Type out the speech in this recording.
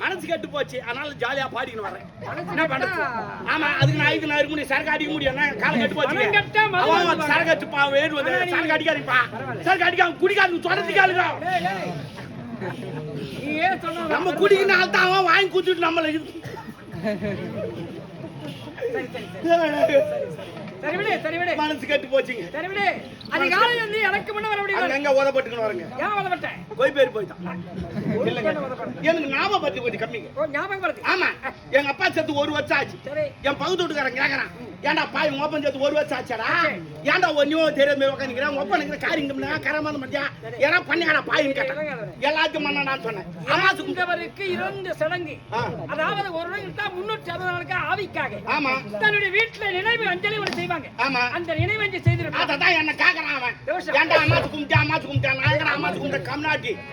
மனசு கெட்டு போச்சு. அதனால ஜாலியா பாடிக்கின்னு வரேன் என்ன பண்றது? ஆமா அதுக்கு நான் இதுக்கு நான் இருக்க முடியும் சரக்கு அடிக்க முடியும். காலம் கெட்டு போச்சு. சரக்கு அடிச்சுப்பா வந்து சரக்கு அடிக்காதீப்பா சரக்கு அடிக்காம குடிக்காது ஏன் சொன்ன நம்ம குடிக்கிற தான் அவன் வாங்கி குடுத்துட்டு நம்மள மனசு கெட்டு போச்சுங்க. சரி விடு அதிகாலை வந்து எனக்கு முன்ன வர முடியும் எங்க ஓதப்பட்டுக்கணும் வரங்க. ஏன் வளப்பட்டேன் கோய் பேர் போயிட்டான். இல்லைங்க. எனக்கு ஞாபகம் பத்தி கொஞ்சம் கம்மிங்க. ஞாபகம் ஆமா. எங்க அப்பா செத்து ஒரு வருஷம் ஆச்சு. என் பகுதி வீட்டுக்காரன் கேக்குறான். ஏன்டா பாய் உங்க அப்பன் செத்து ஒரு வருஷம் ஆச்சாடா? ஏன்டா ஒன்னும் தெரியாத மாதிரி உட்காந்துக்கிறேன் உங்க அப்பா நிக்கிற காரியம் கரமான மத்தியா? ஏன்னா பண்ணிக்கடா பாயின்னு கேட்டேன் எல்லாத்தையும் பண்ண நான் சொன்னேன் இறந்தவருக்கு இரண்டு சடங்கு. அதாவது ஒரு இருந்தா முன்னூற்றி அறுபது நாளுக்கு ஆவிக்காக. ஆமா. தன்னுடைய வீட்டுல நினைவு அஞ்சலி ஒன்று செய்வாங்க. ஆமா. அந்த நினைவு அஞ்சலி செய்திருப்பாங்க அதான் என்ன கேக்குறான் அவன். ஏன்டா அம்மாச்சு கும்பிட்டா அம்மாச்சு கும்பிட்டா நான் அம்மாச்சு கும்பிட்ட கம்நாட்டி?